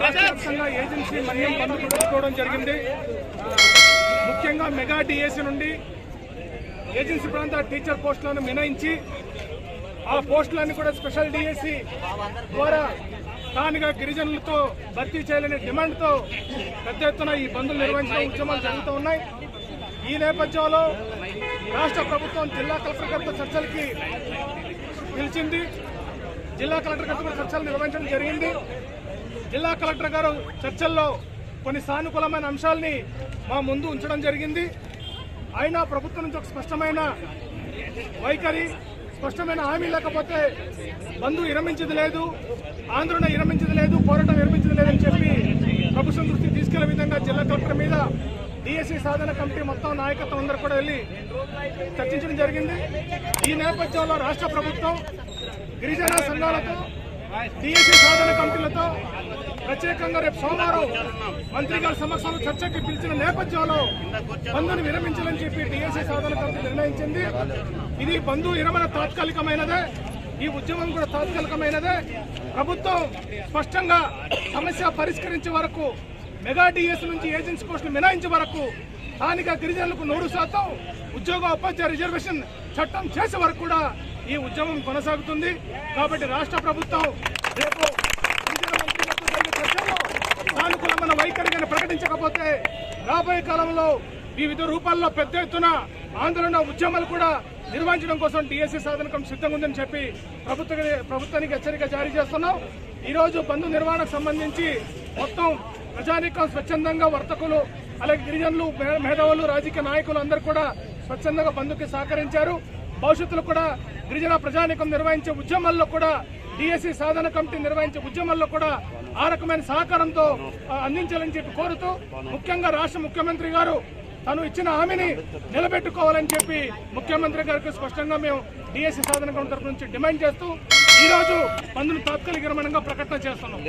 రాష్ట్రవ్యాప్తంగా ఏజెన్సీ మన్యం పనులు పెట్టుకోవడం జరిగింది. ముఖ్యంగా మెగా డిఏసీ నుండి ఏజెన్సీ ప్రాంత టీచర్ పోస్టులను మినహాయించి ఆ పోస్టులన్నీ కూడా స్పెషల్ డిఎస్సీ ద్వారా స్థానిక గిరిజనులతో భర్తీ చేయాలనే డిమాండ్తో పెద్ద ఎత్తున ఈ బంధులు నిర్వహించడం ఉద్యమాలు జరుగుతూ ఉన్నాయి. ఈ నేపథ్యంలో రాష్ట్ర ప్రభుత్వం జిల్లా కలెక్టర్ గారితో చర్చలకి పిలిచింది. జిల్లా కలెక్టర్ గారితో చర్చలు నిర్వహించడం జరిగింది. జిల్లా కలెక్టర్ గారు చర్చల్లో కొన్ని సానుకూలమైన అంశాలని మా ముందు ఉంచడం జరిగింది. అయినా ప్రభుత్వం నుంచి ఒక స్పష్టమైన వైఖరి స్పష్టమైన హామీ లేకపోతే బంధు విరమించదు లేదు ఆందోళన విరమించదు లేదు పోరాటం విరమించింది లేదని చెప్పి ప్రభుత్వం దృష్టి తీసుకెళ్ళే విధంగా జిల్లా కలెక్టర్ మీద డిఎస్సి సాధన కమిటీ మొత్తం నాయకత్వం అందరూ కూడా వెళ్ళి చర్చించడం జరిగింది. ఈ నేపథ్యంలో రాష్ట్ర ప్రభుత్వం గిరిజన సంఘాలతో డిఎస్సి సాధన కమిటీలతో ప్రత్యేకంగా రేపు సోమవారం మంత్రి గారి సమక్షంలో చర్చకి పిలిచిన నేపథ్యంలో బంధుని విరమించాలని చెప్పి డిఎస్సి సాధన కమిటీ నిర్ణయించింది. ఇది బంధు విరమణ తాత్కాలికమైనదే. ఈ ఉద్యమం కూడా తాత్కాలికమైనదే. ప్రభుత్వం స్పష్టంగా సమస్య పరిష్కరించే వరకు మెగా డిఎస్ నుంచి ఏజెన్సీ పోస్టులు మినాయించే వరకు స్థానిక గిరిజనులకు నూరు శాతం ఉద్యోగ ఉపాధ్యాయ రిజర్వేషన్ చట్టం చేసే వరకు కూడా ఈ ఉద్యమం కొనసాగుతుంది కాబట్టి రాష్ట్ర ప్రభుత్వం రేపు సానుకూలమైన వైఖరిని ప్రకటించకపోతే రాబోయే కాలంలో వివిధ రూపాల్లో పెద్ద ఎత్తున ఆందోళన ఉద్యమాలు కూడా నిర్వహించడం కోసం టీఎస్సీ సాధన సిద్ధంగా ఉందని చెప్పి ప్రభుత్వ ప్రభుత్వానికి హెచ్చరిక జారీ చేస్తున్నాం. ఈరోజు బంధు నిర్వహణకు సంబంధించి మొత్తం ప్రజానీకం స్వచ్ఛందంగా వర్తకులు అలాగే గిరిజనులు మేధావులు రాజకీయ నాయకులు అందరూ కూడా స్వచ్ఛందంగా బంధుకి సహకరించారు. భవిష్యత్తులో కూడా గిరిజన ప్రజానీకం నిర్వహించే ఉద్యమాల్లో కూడా డిఎస్సి సాధన కమిటీ నిర్వహించే ఉద్యమాల్లో కూడా ఆ రకమైన సహకారంతో అందించాలని చెప్పి కోరుతూ ముఖ్యంగా రాష్ట్ర ముఖ్యమంత్రి గారు తను ఇచ్చిన హామీని నిలబెట్టుకోవాలని చెప్పి ముఖ్యమంత్రి గారికి స్పష్టంగా మేము డిఎస్సి సాధన కమిటీ తరఫు నుంచి డిమాండ్ చేస్తూ ఈ రోజు బంధును తాత్కాలిక విరమణంగా ప్రకటన చేస్తున్నాం.